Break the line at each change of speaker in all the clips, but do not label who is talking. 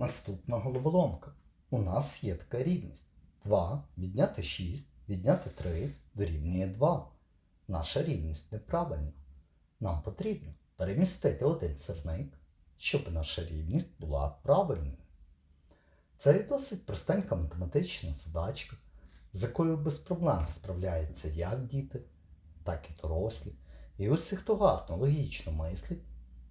Наступна головоломка. У нас є така рівність. 2 відняти 6, відняти 3 дорівнює 2. Наша рівність неправильна. Нам потрібно перемістити один сирник, щоб наша рівність була правильною. Це є досить простенька математична задачка, з якою без проблем справляються як діти, так і дорослі. І усі, хто гарно логічно мислить,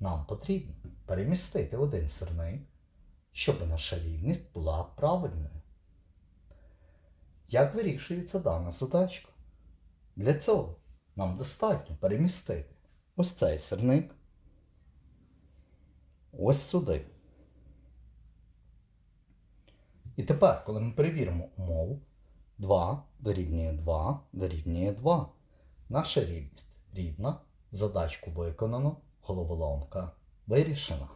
Нам потрібно перемістити один сирник, щоб наша рівність була правильною. Як вирішується дана задачка? Для цього нам достатньо перемістити ось цей сирник ось сюди. І тепер, коли ми перевіримо умову, 2 дорівнює 2 дорівнює 2. Наша рівність рівна, задачку виконано, головоломка вирішена.